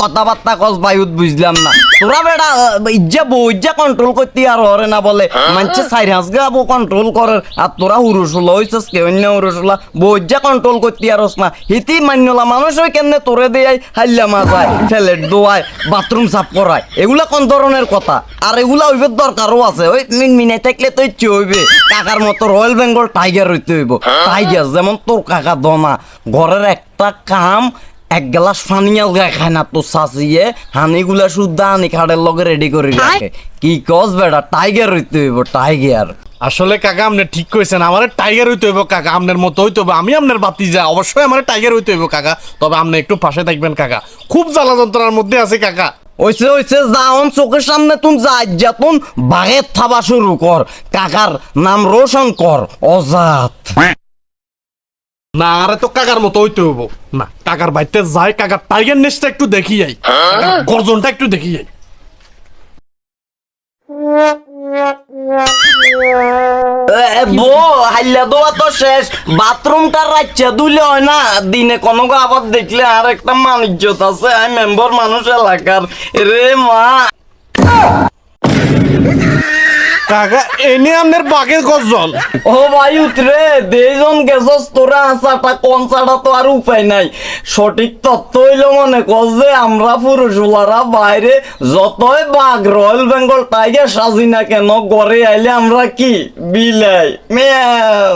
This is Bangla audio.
কথাবার্তা কস বায়ুত বুঝলাম না। তোরা বেটা ইজ্জা বউ ইজ্জা কন্ট্রোল করতে আর হরে না বলে। মানছে সাইর হাঁস গাবো কন্ট্রোল করে। আর তোরা হইছস কে অন্য বউ ইজ্জা কন্ট্রোল করতে আর না। হিতি মান্যলা মানুষ কেমনে তোরে দেয় হাল্লা মাজায় ফেলেট দোয়ায়, বাথরুম সাফ করায়। এগুলা কোন ধরনের কথা? আর এগুলা হইবে দরকারও আছে। ওই মিন থাকলে তো ইচ্ছে হইবে। কাকার মতো রয়্যাল বেঙ্গল টাইগার হইতে হইব। টাইগার যেমন তোর কাকা দনা ঘরের একটা কাম এক গ্লাস পানিয়াল গায়ে খায় না তো সাসিয়ে। হানিগুলা শুদ্ধ হানি খাড়ের লগে রেডি করে রাখে। কি কস বেটা টাইগার হইতে হইব টাইগার আসলে কাকা আপনি ঠিক কইছেন আমার টাইগার হইতে হইব কাকা আপনার মতো হইতে হবে আমি আপনার বাতি যা অবশ্যই আমার টাইগার হইতে হইব কাকা। তবে আপনি একটু পাশে থাকবেন কাকা। খুব জ্বালা যন্ত্রণার মধ্যে আছে কাকা। ওইসে ওইসে যাওন চোখের সামনে তুমি যা যাতুন বাঘের থাবা শুরু কর। কাকার নাম রোশন কর অজাত। না আরে তো কাকার মতো হইতে হইব। না কাকার বাড়িতে যাই কাকার টাইগার নেসটা একটু দেখি যাই গর্জনটা একটু দেখি যাই বো হাইলা দোয়া তো শেষ। বাথরুমটা রাচ্চা দুলে হয় না? দিনে কোনো আবার দেখলে আর একটা মানিজ্যত আছে আমি মেম্বার মানুষ এলাকার। রে মা। কাকা এনে আপনার বাঘের গর্জন ও ভাই উতরে দেজন গেছস তোরা আসাটা কনসাটা তো আর উপায় নাই। সঠিক তথ্য হইল মনে কর যে আমরা পুরুষুলারা বাইরে যতই বাঘ রয়্যাল বেঙ্গল টাইগার সাজি না কেন গড়ে আইলে আমরা কি? বিলাই। মিয়াও।